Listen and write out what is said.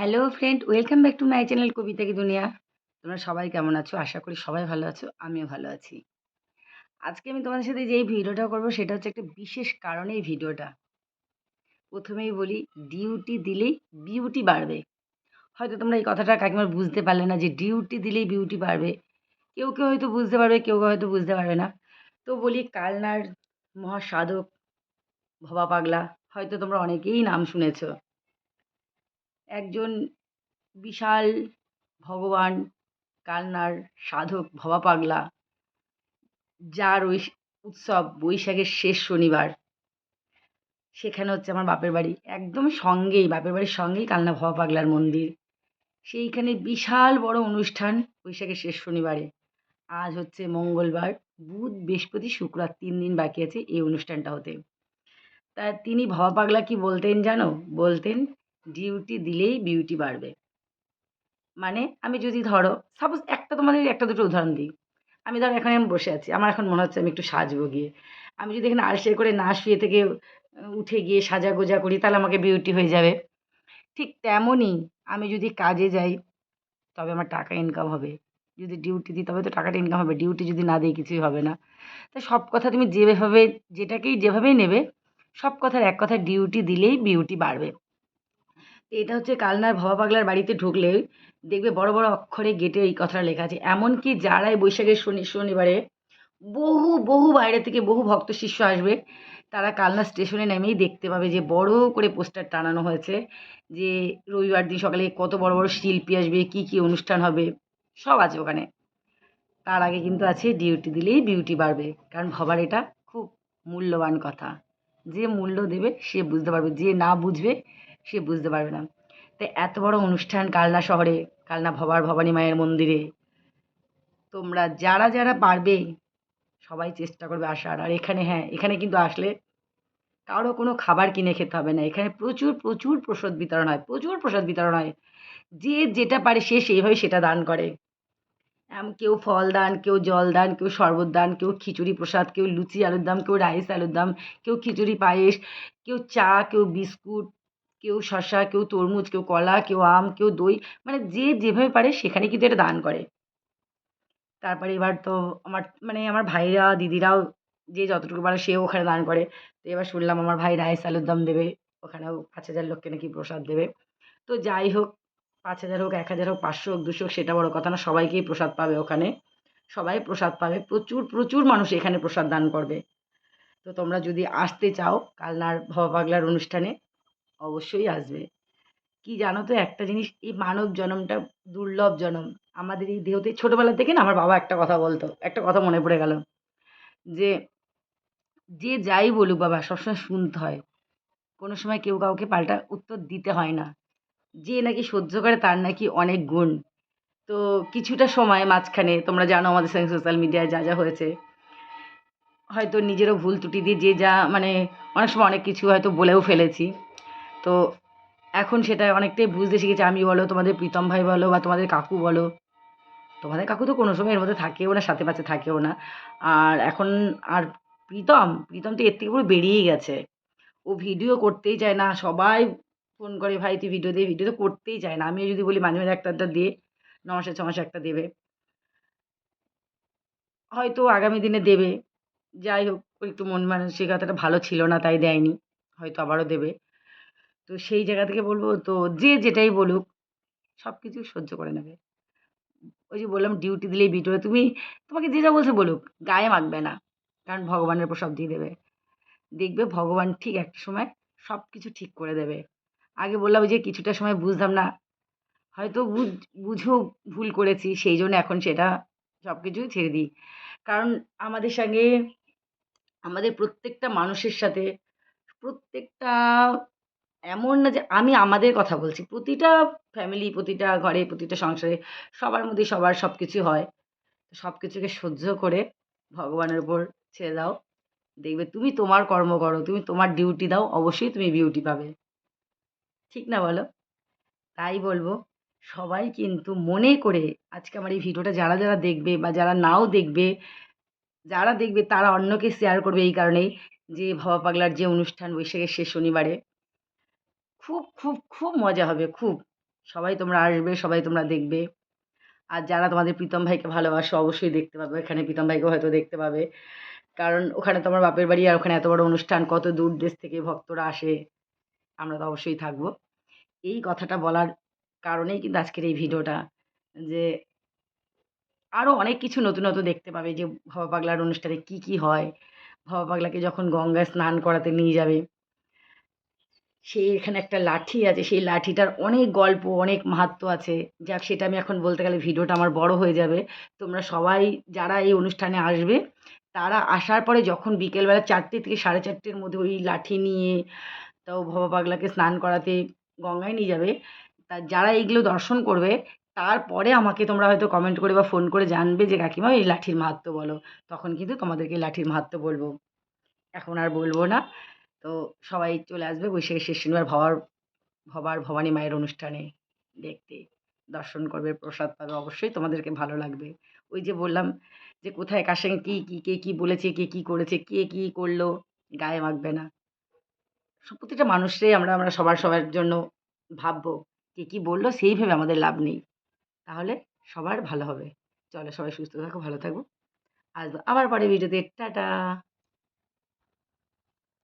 Hello friend welcome back to my channel কবিতা কি দুনিয়া তোমরা সবাই কেমন আছো? আশা করি সবাই ভালো আছো, আমিও ভালো আছি। আজকে আমি তোমাদের সাথে যেই ভিডিওটা করব, সেটা হচ্ছে একটা বিশেষ কারণে এই ভিডিওটা। প্রথমেই বলি ডিউটি দিলেই বিউটি বাড়বে। হয়তো তোমরা এই কথাটা কাকিমার বুঝতে পারলে না যে ডিউটি দিলেই বিউটি বাড়বে। কেউ কেউ হয়তো বুঝতে পারবে, কেউ কেউ হয়তো বুঝতে পারবে না। তো বলি, কালনার মহাসাধক, ভবা পাগলা, হয়তো তোমরা অনেকেই নাম শুনেছো। একজন বিশাল ভগবান, কালনার সাধক ভবা পাগলা, যার ওই উৎসব বৈশাখের শেষ শনিবার। সেখানে হচ্ছে আমার বাপের বাড়ি। একদম সঙ্গেই, বাপের বাড়ির সঙ্গেই কালনা ভবা পাগলার মন্দির। সেইখানে বিশাল বড় অনুষ্ঠান বৈশাখের শেষ শনিবারে। আজ হচ্ছে মঙ্গলবার, বুধ, বৃহস্পতি শুক্রবার তিন দিন বাকি আছে এই অনুষ্ঠানটা হতে। তা তিনি ভবা পাগলা কি বলতেন জানো? বলতেন ডিউটি দিলেই বিউটি বাড়বে। মানে আমি যদি ধরো সাপোজ একটা তোমাদের একটা দুটো উদাহরণ দিই। আমি ধরো এখানে আমি বসে আছি, আমার এখন মনে হচ্ছে আমি একটু সাজবো গিয়ে। আমি যদি এখানে আলসে করে না শুয়ে থেকে উঠে গিয়ে সাজা গোজা করি, তাহলে আমাকে বিউটি হয়ে যাবে। ঠিক তেমনই আমি যদি কাজে যাই, তবে আমার টাকা ইনকাম হবে। যদি ডিউটি দিই, তবে তো টাকাটা ইনকাম হবে। ডিউটি যদি না দিই, কিছুই হবে না। তাই সব কথা তুমি যেভাবে, যেটাকেই যেভাবেই নেবে, সব কথার এক কথা ডিউটি দিলেই বিউটি বাড়বে। এটা হচ্ছে কালনার ভবা পাগলার বাড়িতে ঢুকলে দেখবে বড় বড় অক্ষরে গেটে এই কথাটা লেখা আছে। এমনকি যারাই বৈশাখের শনি শনিবারে বহু বহু বাইরে থেকে বহু ভক্ত শিষ্য আসবে, তারা কালনা স্টেশনে নেমেই দেখতে পাবে যে বড় করে পোস্টার টানানো হয়েছে যে রবিবার দিন সকালে কত বড় বড় শিল্পী আসবে, কি কি অনুষ্ঠান হবে, সব আছে ওখানে। তার আগে কিন্তু আছে ডিউটি দিলেই বিউটি বাড়বে, কারণ ভবার এটা খুব মূল্যবান কথা। যে মূল্য দেবে সে বুঝতে পারবে, যে না বুঝবে সে বুঝতে পারবে না। তো এত বড় অনুষ্ঠান কালনা শহরে, কালনা ভবার ভবানী মায়ের মন্দিরে। তোমরা যারা যারা পারবে, সবাই চেষ্টা করবে আসার। আর এখানে হ্যাঁ এখানে কিন্তু আসলে কারও কোনো খাবার কিনে খেতে হবে না। এখানে প্রচুর প্রচুর প্রসাদ বিতরণ হয়, প্রচুর প্রসাদ বিতরণ হয়। যে যেটা পারে সে সেইভাবে সেটা দান করে। কেউ ফল দান, কেউ জল দান, কেউ শরবত দান, কেউ খিচুড়ি প্রসাদ, কেউ লুচি আলুর দাম, কেউ রাইস আলুর দাম, কেউ খিচুড়ি পায়েস, কেউ চা, কেউ বিস্কুট কেউ শসা, কেউ তরমুজ, কেউ কলা, কেউ আম, কেউ দই মানে যে যেভাবে পারে সেখানে কিন্তু এটা দান করে। তারপরে এবার তো আমার মানে আমার ভাইরা, দিদিরাও যে যতটুকু পারে সেও ওখানে দান করে। তো এবার শুনলাম আমার ভাই রাইস আলুর দম দেবে, ওখানেও পাঁচ হাজার লোককে নাকি প্রসাদ দেবে। তো যাই হোক, পাঁচ হাজার হোক, এক হাজার হোক, পাঁচশো হোক, দুশো হোক, সেটা বড় কথা না, সবাইকেই প্রসাদ পাবে ওখানে। সবাই প্রসাদ পাবে, প্রচুর প্রচুর মানুষ এখানে প্রসাদ দান করবে। তো তোমরা যদি আসতে চাও কালনার ভবা অনুষ্ঠানে অবশ্যই আসবে। কি জানো তো, একটা জিনিস, এই মানব জনমটা দুর্লভ জনম। আমাদের এই দেহতে, ছোটোবেলা থেকে না আমার বাবা একটা কথা বলতো, একটা কথা মনে পড়ে গেল। যে যে যাই বলুক বাবা, সবসময় শুনতে হয়। কোনো সময় কেউ কাউকে পাল্টা উত্তর দিতে হয় না। যে নাকি সহ্য করে তার নাকি অনেক গুণ। তো কিছুটা সময় মাঝখানে, তোমরা জানো আমাদের সঙ্গে সোশ্যাল মিডিয়ায় যা যা হয়েছে। হয়তো নিজেরও ভুল ত্রুটি দিয়ে যে যা মানে অনেক সময় অনেক কিছু হয়তো বলেও ফেলেছি। তো এখন সেটা অনেকটাই বুঝতে শিখেছি। আমি বলো, তোমাদের প্রীতম ভাই বলো বা তোমাদের কাকু বলো। তোমাদের কাকু তো কোনো সময় এর মধ্যে থাকেও না, সাথে পাশে থাকেও না। আর এখন আর প্রীতম প্রীতম তো এর থেকে পুরো বেরিয়েই গেছে। ও ভিডিও করতেই চায় না, সবাই ফোন করে, ভাই, তুই ভিডিও দে। ভিডিও তো করতেই চায় না। আমিও যদি বলি, মাঝে মাঝে একটা একটা দিয়ে ন মাসে, ছ মাসে একটা দেবে। হয়তো আগামী দিনে দেবে। যাই হোক, একটু মন মানসিকতাটা ভালো ছিল না, তাই দেয়নি। হয়তো আবারও দেবে। তো সেই জায়গা থেকে বলব তো যে যেটাই বলুক সব কিছু সহ্য করে নেবে। ওই যে বললাম ডিউটি দিলেই বিট হবে। তুমি, তোমাকে যে যা বলছে বলুক, গায়ে মাখবে না। কারণ ভগবানের উপর সব দিয়ে দেবে। দেখবে ভগবান ঠিক একটা সময় সব কিছু ঠিক করে দেবে। আগে বললাম যে কিছুটা সময় বুঝতাম না। হয়তো বুঝ, বুঝেও ভুল করেছি, সেই জন্য এখন সেটা সব কিছুই ছেড়ে দিই। কারণ আমাদের সঙ্গে আমাদের প্রত্যেকটা মানুষের সাথে প্রত্যেকটা এমন না যে আমি আমাদের কথা বলছি। প্রতিটা ফ্যামিলি প্রতিটা ঘরে, প্রতিটা সংসারে সবার মধ্যে সবার সব কিছু হয়। সব কিছুকে সহ্য করে ভগবানের উপর ছেড়ে দাও। দেখবে তুমি তোমার কর্ম করো, তুমি তোমার ডিউটি দাও, অবশ্যই তুমি বিউটি পাবে। ঠিক না বলো? তাই বলব, সবাই কিন্তু মনে করে আজকে আমার এই ভিডিওটা যারা যারা দেখবে বা যারা নাও দেখবে, যারা দেখবে তারা অন্যকে শেয়ার করবে এই কারণেই যে ভবা পাগলার যে অনুষ্ঠান বৈশাখের শেষ শনিবারে খুব খুব খুব মজা হবে, খুব। সবাই তোমরা আসবে, সবাই তোমরা দেখবে। আর যারা তোমাদের প্রীতম ভাইকে ভালোবাসো, অবশ্যই দেখতে পাবে। এখানে প্রীতম ভাইকে হয়তো দেখতে পাবে। কারণ ওখানে তোমার বাপের বাড়ি আর ওখানে এত বড় অনুষ্ঠান, কত দূর দেশ থেকে ভক্তরা আসে, আমরা তো অবশ্যই থাকব। এই কথাটা বলার কারণেই কিন্তু আজকের এই ভিডিওটা, যে আরও অনেক কিছু নতুন নতুন দেখতে পাবে, যে ভবা পাগলার অনুষ্ঠানে কি কি হয়। ভবা পাগলাকে যখন গঙ্গায় স্নান করাতে নিয়ে যাবে সেই এখানে একটা লাঠি আছে, সেই লাঠিটার অনেক গল্প, অনেক মাহাত্ম্য আছে। যাক, সেটা আমি এখন বলতে গেলে ভিডিওটা আমার বড় হয়ে যাবে। তোমরা সবাই যারা এই অনুষ্ঠানে আসবে, তারা আসার পরে যখন বিকেলবেলা চারটে থেকে সাড়ে চারটের মধ্যে ওই লাঠি নিয়ে তাও ভবা পাগলাকে স্নান করাতে গঙ্গায় নিয়ে যাবে, তা যারা এইগুলো দর্শন করবে, তারপরে আমাকে তোমরা হয়তো কমেন্ট করে বা ফোন করে জানবে যে, কাকিমা, এই লাঠির মাহাত্ম্য বলো। তখন কিন্তু তোমাদেরকে লাঠির মাহাত্ম্য বলব। এখন আর বলব না। তো সবাই চলে আসবে বৈশাখের শেষ শনিবার ভবার ভবার ভবানী মায়ের অনুষ্ঠানে দেখতে। দর্শন করবে, প্রসাদ পাবে, অবশ্যই তোমাদেরকে ভালো লাগবে। ওই যে বললাম যে কোথায় কার সঙ্গে কী কী, কে কী বলেছে, কে কী করেছে, কে কী করল, গায়ে মাখবে না। প্রতিটা মানুষরাই আমরা আমরা সবার সবার জন্য ভাববো, কে কী বলল, সেই ভেবে আমাদের লাভ নেই। তাহলে সবার ভালো হবে। চলো সবাই সুস্থ থাকো, ভালো থাকো। আসব আবার পরে ভিডিওতে টাটা!